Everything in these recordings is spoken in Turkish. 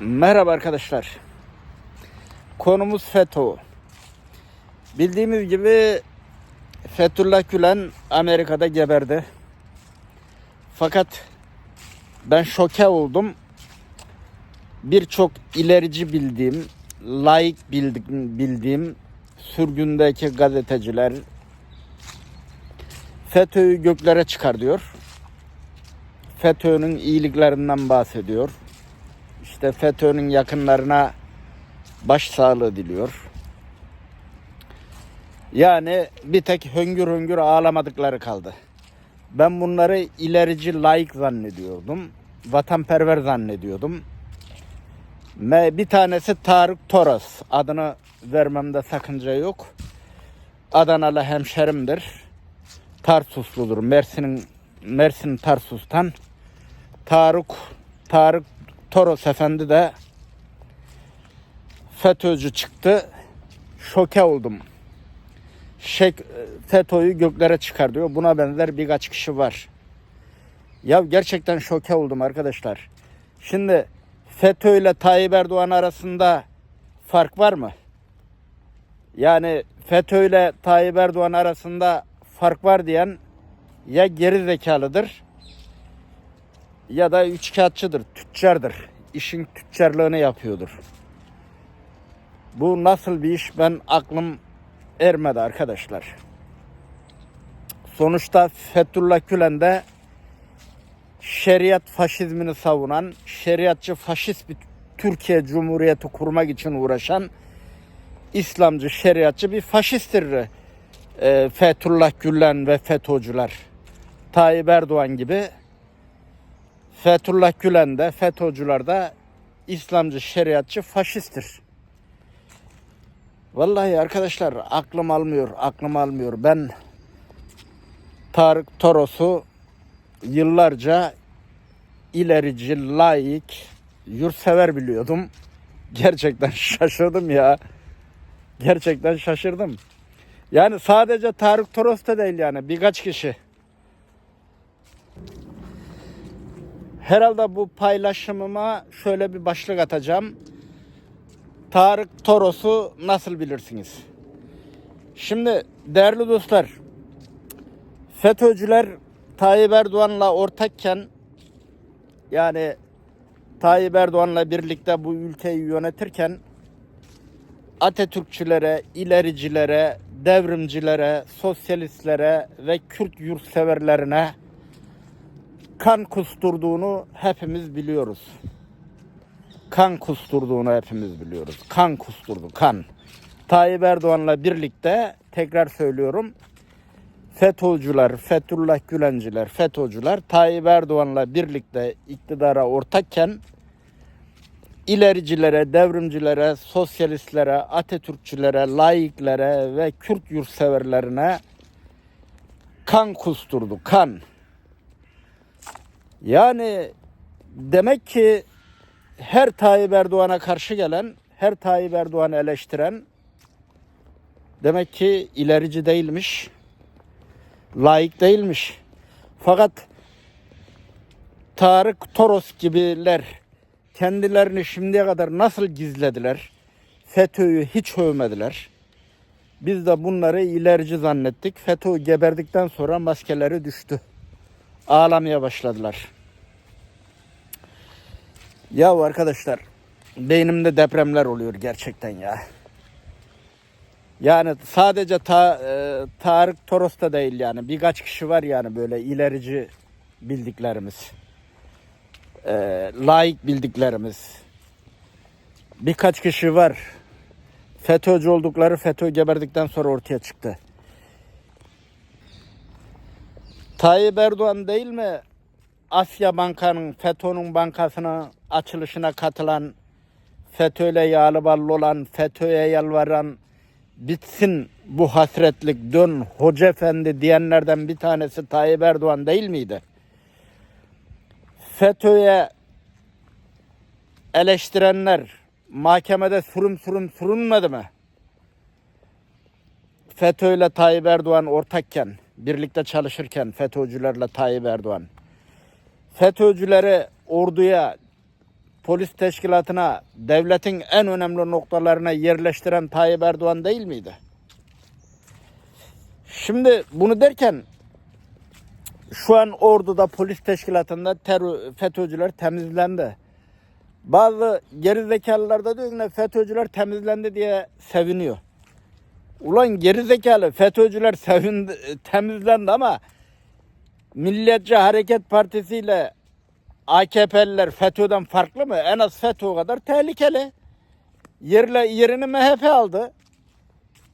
Merhaba arkadaşlar. Konumuz FETÖ. Bildiğimiz gibi Fethullah Gülen Amerika'da geberdi. Fakat ben şoke oldum. Birçok ilerici bildiğim, layık bildiğim, bildiğim sürgündeki gazeteciler FETÖ'yü göklere çıkar diyor. FETÖ'nün iyiliklerinden bahsediyor. İşte FETÖ'nün yakınlarına başsağlığı diliyor. Yani bir tek hüngür hüngür ağlamadıkları kaldı. Ben bunları ilerici layık zannediyordum. Vatanperver zannediyordum. Bir tanesi Tarık Toros. Adını vermemde sakınca yok. Adanalı hemşerimdir. Tarsusludur. Mersin'in Mersin Tarsus'tan. Tarık Tarık Toros Efendi de FETÖ'cü çıktı. Şoke oldum. Şek, FETÖ'yü göklere çıkar diyor. Buna benzer birkaç kişi var. Ya gerçekten şoke oldum arkadaşlar. Şimdi FETÖ ile Tayyip Erdoğan arasında fark var mı? Yani FETÖ ile Tayyip Erdoğan arasında fark var diyen ya geri zekalıdır ya da üçkağıtçıdır, tüccardır. İşin tüccarlığını yapıyordur. Bu nasıl bir iş ben aklım ermedi arkadaşlar. Sonuçta Fethullah Gülen de şeriat faşizmini savunan, şeriatçı faşist bir Türkiye Cumhuriyeti kurmak için uğraşan İslamcı, şeriatçı bir faşisttir e, Fethullah Gülen ve FETÖ'cüler. Tayyip Erdoğan gibi Fethullah Gülen de FETÖ'cüler de İslamcı, şeriatçı, faşisttir. Vallahi arkadaşlar aklım almıyor, aklım almıyor. Ben Tarık Toros'u yıllarca ilerici, layık, yurtsever biliyordum. Gerçekten şaşırdım ya. Gerçekten şaşırdım. Yani sadece Tarık Toros da değil yani birkaç kişi. Herhalde bu paylaşımıma şöyle bir başlık atacağım. Tarık Toros'u nasıl bilirsiniz? Şimdi değerli dostlar, FETÖ'cüler Tayyip Erdoğan'la ortakken yani Tayyip Erdoğan'la birlikte bu ülkeyi yönetirken Atatürkçülere, ilericilere, devrimcilere, sosyalistlere ve Kürt yurtseverlerine kan kusturduğunu hepimiz biliyoruz. Kan kusturduğunu hepimiz biliyoruz. Kan kusturdu, kan. Tayyip Erdoğan'la birlikte tekrar söylüyorum. FETÖ'cüler, Fethullah Gülenciler, FETÖ'cüler Tayyip Erdoğan'la birlikte iktidara ortakken ilericilere, devrimcilere, sosyalistlere, Atatürkçülere, laiklere ve Kürt yurtseverlerine kan kusturdu, kan. Yani demek ki her Tayyip Erdoğan'a karşı gelen, her Tayyip Erdoğan'ı eleştiren demek ki ilerici değilmiş, layık değilmiş. Fakat Tarık Toros gibiler kendilerini şimdiye kadar nasıl gizlediler? FETÖ'yü hiç övmediler. Biz de bunları ilerici zannettik. FETÖ geberdikten sonra maskeleri düştü. Ağlamaya başladılar. Ya arkadaşlar beynimde depremler oluyor gerçekten ya. Yani sadece ta, e, Tarık Toros da değil yani birkaç kişi var yani böyle ilerici bildiklerimiz. E, layık bildiklerimiz. Birkaç kişi var. FETÖ'cü oldukları FETÖ geberdikten sonra ortaya çıktı. Tayyip Erdoğan değil mi Asya Banka'nın FETÖ'nün bankasının açılışına katılan FETÖ'yle yağlı ballı olan FETÖ'ye yalvaran bitsin bu hasretlik dön hoca efendi diyenlerden bir tanesi Tayyip Erdoğan değil miydi? FETÖ'ye eleştirenler mahkemede sürüm sürüm sürünmedi mi? FETÖ ile Tayyip Erdoğan ortakken, birlikte çalışırken FETÖ'cülerle Tayyip Erdoğan. FETÖ'cüleri orduya, polis teşkilatına devletin en önemli noktalarına yerleştiren Tayyip Erdoğan değil miydi? Şimdi bunu derken şu an orduda polis teşkilatında terör, FETÖ'cüler temizlendi. Bazı gerizekalılar da diyor ki "Ne, FETÖ'cüler temizlendi diye seviniyor. Ulan gerizekalı FETÖ'cüler sevindi, temizlendi ama Milliyetçi Hareket Partisi ile AKP'liler FETÖ'den farklı mı? En az FETÖ kadar tehlikeli. Yerle, yerini MHP aldı.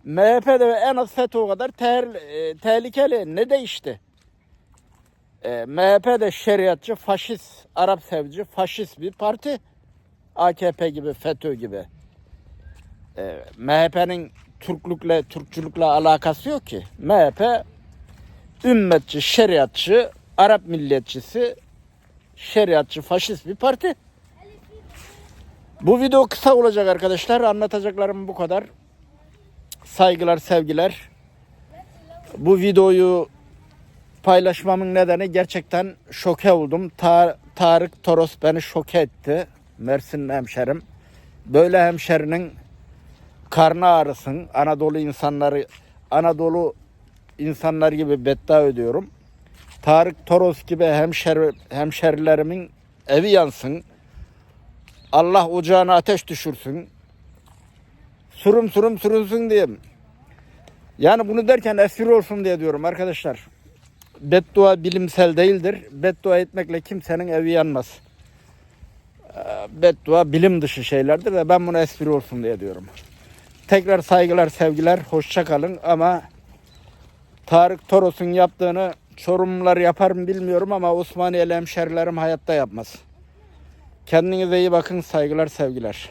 MHP de en az FETÖ kadar ter- e, tehlikeli. Ne değişti? E, MHP de şeriatçı, faşist, Arap sevci, faşist bir parti. AKP gibi, FETÖ gibi. E, MHP'nin Türklükle, Türkçülükle alakası yok ki. MHP ümmetçi, şeriatçı, Arap milliyetçisi, şeriatçı, faşist bir parti. Bu video kısa olacak arkadaşlar. Anlatacaklarım bu kadar. Saygılar, sevgiler. Bu videoyu paylaşmamın nedeni gerçekten şoke oldum. Ta- Tarık Toros beni şoke etti. Mersinli hemşerim. Böyle hemşerinin karnı ağrısın. Anadolu insanları Anadolu insanlar gibi beddua ediyorum. Tarık Toros gibi hemşer, hemşerilerimin evi yansın. Allah ocağına ateş düşürsün. Sürüm sürüm sürünsün diyeyim. Yani bunu derken esir olsun diye diyorum arkadaşlar. Beddua bilimsel değildir. Beddua etmekle kimsenin evi yanmaz. Ee, Beddua bilim dışı şeylerdir de ben bunu espri olsun diye diyorum. Tekrar saygılar, sevgiler, hoşça kalın ama Tarık Toros'un yaptığını Çorumlular yapar mı bilmiyorum ama Osmaniyeli hemşerilerim hayatta yapmaz. Kendinize iyi bakın, saygılar, sevgiler.